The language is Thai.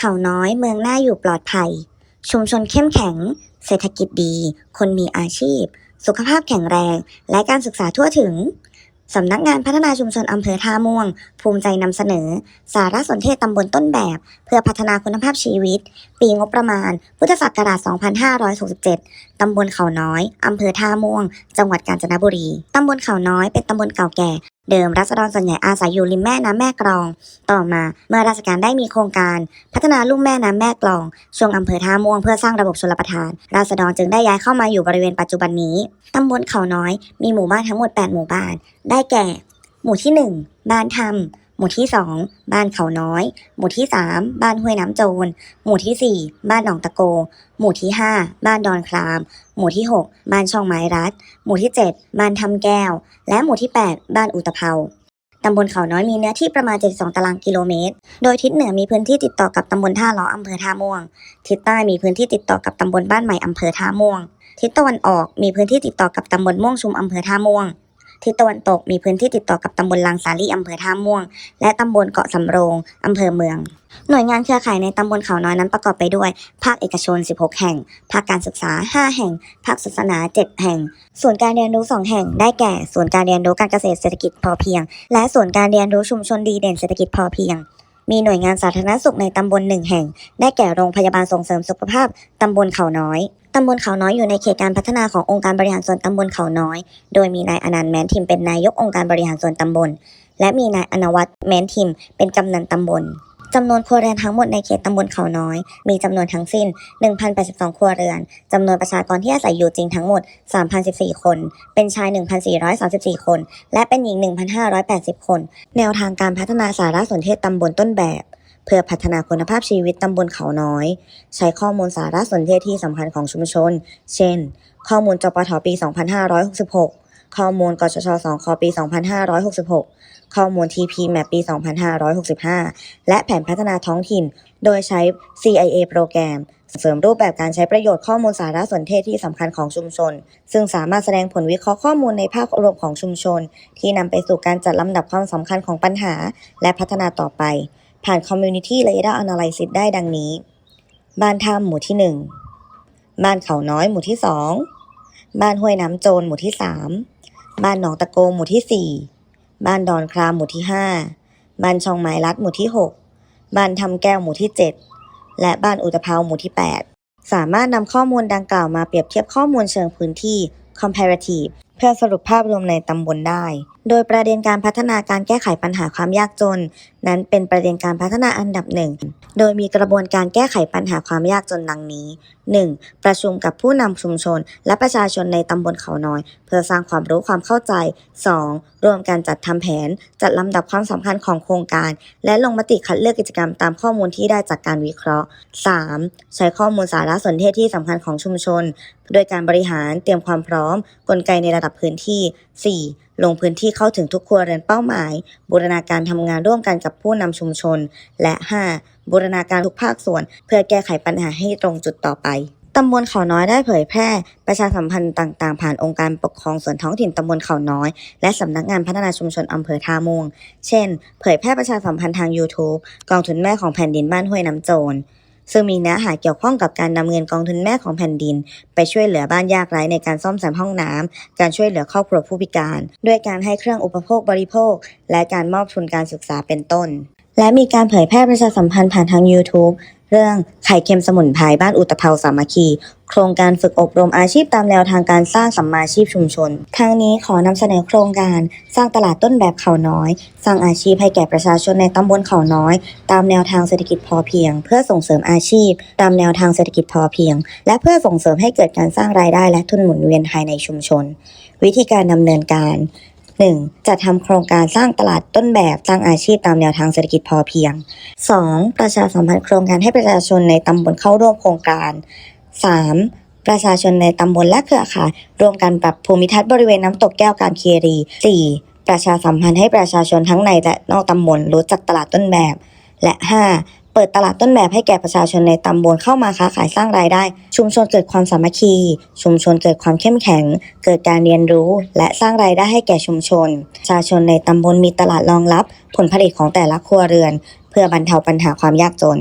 เขาน้อยเมืองหน่าอยู่ปลอดภัย ชุมชนเข้มแข็ง เศรษฐกิจดี คนมีอาชีพ สุขภาพแข็งแรง และการศึกษาทั่วถึง สำนักงานพัฒนาชุมชนอำเภอท่าม่วง ภูมิใจนำเสนอ สารสนเทศตำบลต้นแบบ เพื่อพัฒนาคุณภาพชีวิต ปีงบประมาณ พุทธศักราช 2567 ตำบลเขาน้อยอำเภอท่าม่วง จังหวัดกาญจนบุรี ตำบลเขาน้อยเป็นตำบลเก่าแก่ เดิมรัษฎรส่วนใหญ่อาศัยอยู่ริมแม่น้ำแม่กลอง ต่อมาเมื่อราชการได้มีโครงการ พัฒนาลุ่มแม่น้ำแม่กลอง ช่วงอำเภอท่าม่วงเพื่อสร้างระบบชลประทาน ราษฎรจึงได้ย้ายเข้ามาอยู่บริเวณปัจจุบันนี้ตำบลเขาน้อย มีหมู่บ้านทั้งหมด 8 หมู่บ้าน ได้แก่ หมู่ที่ 1 บ้านธรรม หมู่ที่ 2 บ้านเขาน้อย หมู่ที่ 3 บ้านห้วยน้ำโจร หมู่ที่ 4 บ้านหนองตะโก หมู่ที่ 5 บ้านดอนคราม หมู่ที่ 6 บ้านช่องไม้รัด หมู่ที่ 7 บ้านทำแก้ว และหมู่ที่ 8 บ้านอุตภเปาตำบลเขาน้อยมีเนื้อที่ประมาณ 72 ตารางกิโลเมตร โดยทิศเหนือมีพื้นที่ติดต่อกับตำบลท่าล้ออำเภอท่าม่วง ทิศใต้มีพื้นที่ติดต่อกับตำบลบ้านใหม่อำเภอท่าม่วง ทิศตะวันออกมีพื้นที่ติดต่อกับตำบลม่วงชุมอำเภอท่าม่วง ทิศตะวันตกมีพื้นที่ติดต่อกับตำบลลางสาลีอำเภอท่าม่วง และตำบลเกาะสำโรงอำเภอเมือง หน่วยงานเครือข่ายในตำบลเขาน้อยนั้นประกอบไปด้วย ภาคเอกชน 16 แห่ง ภาคการศึกษา 5 แห่ง ภาคศาสนา 7 แห่งส่วนการเรียนรู้ 2 แห่ง ได้แก่ส่วนการเรียนรู้การเกษตรเศรษฐกิจพอเพียง และส่วนการเรียนรู้ชุมชนดีเด่นเศรษฐกิจพอเพียง มีหน่วยงานสาธารณสุขในตำบลหนึ่งแห่ง ได้แก่โรงพยาบาลส่งเสริมสุขภาพตำบลเขาน้อยตำบลเขาน้อยอยู่ในเขตการพัฒนาขององค์การบริหารส่วนตำบลเขาน้อย โดยมีนายอนันต์แมนทิมเป็นนายกองค์การบริหารส่วนตำบล และมีนายอนวัตรแมนทิมเป็นกำนันตำบล จำนวนครัวเรือนทั้งหมดในเขตตำบลเขาน้อย มีจำนวนทั้งสิ้น 1,082 ครัวเรือน จำนวนประชากรที่อาศัยอยู่จริงทั้งหมด 3,014 คน เป็นชาย 1,434 คน และเป็นหญิง 1,580 คน แนวทางการพัฒนาสารสนเทศตำบลต้นแบบ เพื่อพัฒนาคุณภาพชีวิตตำบลเขาน้อย ใช้ข้อมูลสารสนเทศที่สำคัญของชุมชน เช่น ข้อมูลจปทปี 2566 ข้อมูลกชช2คปี 2566 ข้อมูล TP Map ปี 2565 และแผนพัฒนาท้องถิ่น โดยใช้ CIA โปรแกรม เสริมรูปแบบการใช้ประโยชน์ข้อมูลสารสนเทศที่สำคัญของชุมชน ซึ่งสามารถแสดงผลวิเคราะห์ข้อมูลในภาพรวมของชุมชน ที่นำไปสู่การจัดลำดับความสำคัญของปัญหา และพัฒนาต่อไป ผ่าน Community Radar Analysis ได้ดังนี้ บ้านถ้ำหมู่ที่ 1 บ้านเขาน้อยหมู่ที่ 2บ้านห้วยน้ำโจรหมู่ที่3 บ้านหนองตะโกหมู่ที่ 4 บ้านดอนครามหมู่ที่ 5 บ้านช่องไม้รัดหมู่ที่ 6 บ้านทำแก้วหมู่ที่ 7 และบ้านอุตภเปาหมู่ที่ 8 สามารถนำข้อมูลดังกล่าวมาเปรียบเทียบข้อมูลเชิงพื้นที่ comparative เพื่อสรุปภาพรวมในตำบลได้ โดยประเด็นการพัฒนาการแก้ไขปัญหาความยากจน นั้นเป็นประเด็นการพัฒนาอันดับหนึ่ง โดยมีกระบวนการแก้ไขปัญหาความยากจนดังนี้ 1. ประชุมกับผู้นำชุมชน และประชาชนในตำบลเขาน้อย เพื่อสร้างความรู้ความเข้าใจ 2. รวมกันจัดทำแผน จัดลำดับความสำคัญของโครงการ และลงมติคัดเลือกกิจกรรมตามข้อมูลที่ได้จากการวิเคราะห์ 3. ใช้ข้อมูลสารสนเทศที่สำคัญของชุมชน โดยการบริหารเตรียมความพร้อม กลไกในระดับพื้นที่ 4. ลงพื้นที่เข้าถึงทุกครัวเรือนเป้าหมาย บูรณาการทำงานร่วมกันกับผู้นำชุมชน และ 5. บูรณาการทุกภาคส่วน เพื่อแก้ไขปัญหาให้ตรงจุดต่อไปตำบลเขาน้อยได้เผยแพร่ ประชาสัมพันธ์ต่างๆ ผ่านองค์การปกครองส่วนท้องถิ่นตำบลเขาน้อย และสำนักงานพัฒนาชุมชนอำเภอท่าม่วง เช่น เผยแพร่ประชาสัมพันธ์ทาง YouTube กองทุนแม่ของแผ่นดินบ้านห้วยน้ำโจร ซึ่งมีเนื้อหาเกี่ยวข้องกับการนำเงินกองทุนแม่ของแผ่นดิน ไปช่วยเหลือบ้านยากไร้ในการซ่อมแซมห้องน้ำการช่วยเหลือครอบครัวผู้พิการ ด้วยการให้เครื่องอุปโภคบริโภค และการมอบทุนการศึกษาเป็นต้น และมีการเผยแพร่ประชาสัมพันธ์ผ่านทาง YouTube เรื่องไข่เค็มสมุนไพรบ้านอุตภเปาสามัคคี โครงการฝึกอบรมอาชีพตามแนวทางการสร้างสัมมาชีพชุมชนครั้งนี้ขอนำเสนอโครงการสร้างตลาดต้นแบบเขาน้อย สร้างอาชีพให้แก่ประชาชนในตำบลเขาน้อย ตามแนวทางเศรษฐกิจพอเพียง เพื่อส่งเสริมอาชีพ ตามแนวทางเศรษฐกิจพอเพียง และเพื่อส่งเสริมให้เกิดการสร้างรายได้และทุนหมุนเวียนภายในชุมชน วิธีการดำเนินการ 1. จัดทำโครงการสร้างตลาดต้นแบบสร้างอาชีพตามแนวทางเศรษฐกิจพอเพียง 2. ประชาสัมพันธ์โครงการให้ประชาชนในตำบลเข้าร่วมโครงการ 3. ประชาชนในตำบลและเครือข่ายรวมกันปรับภูมิทัศน์บริเวณน้ำตกแก้วการเคีรี 4. ประชาสัมพันธ์ให้ประชาชนทั้งในและนอกตำบลรู้จักตลาดต้นแบบ และ 5. เปิดตลาดต้นแบบให้แก่ประชาชนในตำบลเข้ามาค้าขายสร้างรายได้ ชุมชนเกิดความสามัคคี ชุมชนเกิดความเข้มแข็ง เกิดการเรียนรู้ และสร้างรายได้ให้แก่ชุมชน ประชาชนในตำบลมีตลาดรองรับ ผลผลิตของแต่ละครัวเรือน เพื่อบรรเทาปัญหาความยากจน